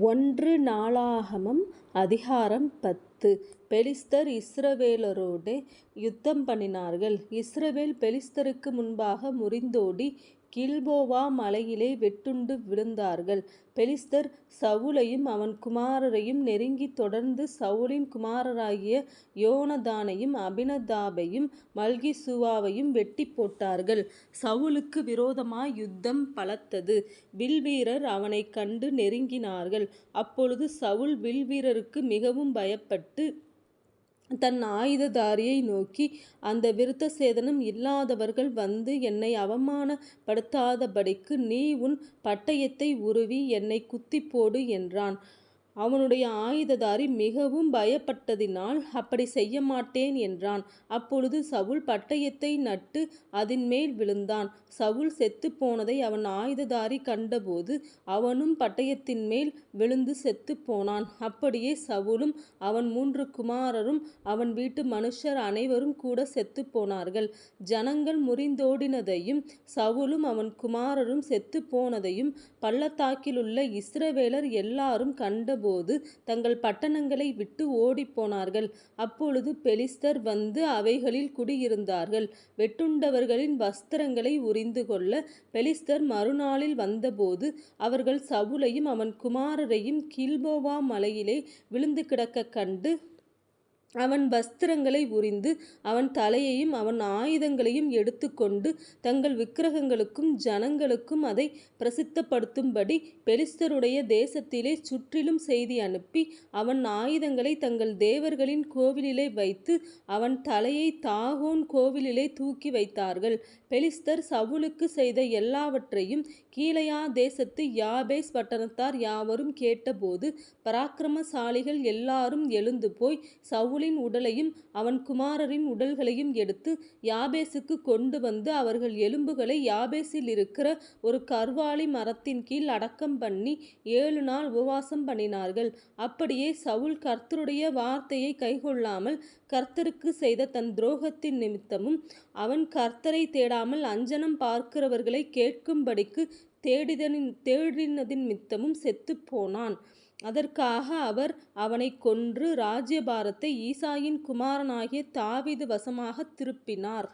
ஒன்று நாளாகமம் அதிகாரம் பத்து. பெலிஸ்தர் இஸ்ரவேலரோடு யுத்தம் பண்ணினார்கள். இஸ்ரவேல் பெலிஸ்தருக்கு முன்பாக முறிந்தோடி கில்போவா மலையிலே வெட்டுண்டு விழுந்தார்கள். பெலிஸ்தர் சவுலையும் அவன் குமாரரையும் நெருங்கித் தொடர்ந்து சவுலின் குமாரராகிய யோனதானையும் அபினதாபையும் மல்கிசுவாவையும் வெட்டிப் போட்டார்கள். சவுலுக்கு விரோதமாய் யுத்தம் பலத்தது. வில்வீரர் அவனைக் கண்டு நெருங்கினார்கள். அப்பொழுது சவுல் வில்வீரருக்கு மிகவும் பயப்பட்டு தன் ஆயுததாரியை நோக்கி அந்த விருத்த சேதனம் இல்லாதவர்கள் வந்து என்னை அவமானப்படுத்தாதபடிக்கு நீ உன் பட்டயத்தை உருவி என்னைக் குத்திப்போடு என்றான். அவனுடைய ஆயுததாரி மிகவும் பயப்பட்டதினால் அப்படி செய்ய மாட்டேன் என்றான். அப்பொழுது சவுல் பட்டயத்தை நட்டு அதின்மேல் விழுந்தான். சவுல் செத்துப்போனதை அவன் ஆயுததாரி கண்டபோது அவனும் பட்டயத்தின் மேல் விழுந்து செத்து போனான் அப்படியே சவுலும் அவன் மூன்று குமாரரும் அவன் வீட்டு மனுஷர் அனைவரும் கூடச் செத்துப்போனார்கள். ஜனங்கள் முறிந்தோடினதையும் சவுலும் அவன் குமாரரும் செத்துப்போனதையும் பள்ளத்தாக்கிலுள்ள இஸ்ரவேலர் எல்லாரும் கண்ட போது தங்கள் பட்டணங்களை விட்டு ஓடிப்போனார்கள். அப்பொழுது பெலிஸ்தர் வந்து அவைகளில் குடியிருந்தார்கள். வெட்டுண்டவர்களின் வஸ்திரங்களை உரிந்து கொள்ள பெலிஸ்தர் மறுநாளில் வந்தபோது அவர்கள் சவுலையும் அவன் குமாரரையும் கில்போவா மலையிலே விழுந்து கிடக்க கண்டு அவன் வஸ்திரங்களை உரிந்து அவன் தலையையும் அவன் ஆயுதங்களையும் எடுத்துக்கொண்டு தங்கள் விக்கிரகங்களுக்கும் ஜனங்களுக்கும் அதை பிரசித்தப்படுத்தும்படி பெலிஸ்தருடைய தேசத்திலே சுற்றிலும் செய்தி அனுப்பி அவன் ஆயுதங்களை தங்கள் தேவர்களின் கோவிலிலே வைத்து அவன் தலையை தாகோன் கோவிலிலே தூக்கி வைத்தார்கள். பெலிஸ்தர் சவுலுக்கு செய்த எல்லாவற்றையும் கீழையா தேசத்து யாபேஸ் பட்டணத்தார் யாவரும் கேட்டபோது பராக்கிரமசாலிகள் எல்லாரும் எழுந்து போய் சவுல் சவுலின் உடலையும் அவன் குமாரரின் உடல்களையும் எடுத்து யாபேசுக்கு கொண்டு வந்து அவர்கள் எலும்புகளை யாபேசிலிருக்கிற ஒரு கர்வாலி பண்ணி ஏழு நாள் உபவாசம் பண்ணினார்கள். அப்படியே சவுல் கர்த்தருடைய வார்த்தையை கைகொள்ளாமல் கர்த்தருக்கு செய்த தன் துரோகத்தின் நிமித்தமும் அவன் கர்த்தரை தேடாமல் அஞ்சனம் பார்க்கிறவர்களை கேட்கும்படிக்கு தேடிதனின் கேட்கும்படிக்குத் தேடினதினிமித்தமும் செத்துப்போனான். அதற்காக அவர் அவனைக் கொன்று ராஜ்யபாரத்தை ஈசாயின் குமாரனாகிய தாவிது வசமாகத் திருப்பினார்.